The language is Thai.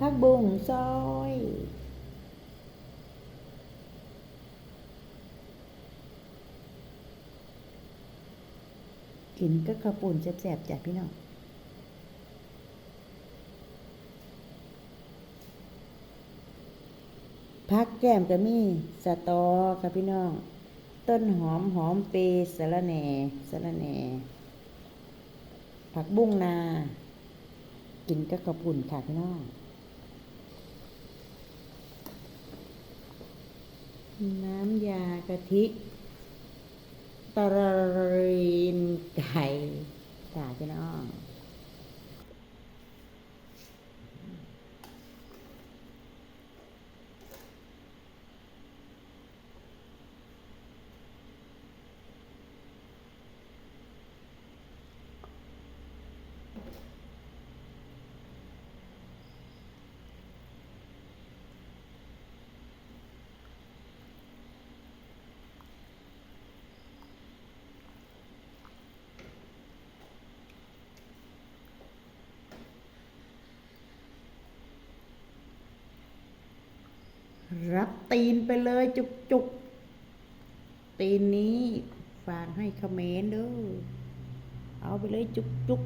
ผักบุ้งซอยกินก็ข้าวปุ่นแซ่บๆจ้ะพี่น้องพักแก้มก็มีสตอค่ะพี่น้อง ต้นหอมหอมเปรย์สะระแหน่สะระแหน่ ผักบุ้งนา กินก็กระปุ่นค่ะพี่น้อง น้ำยากะทิตะรีนไก่จ้าพี่น้อง รับตีนไปเลยจุกจุกตีนนี้ฝากให้เขมรเด้อเอาไปเลยจุกจุก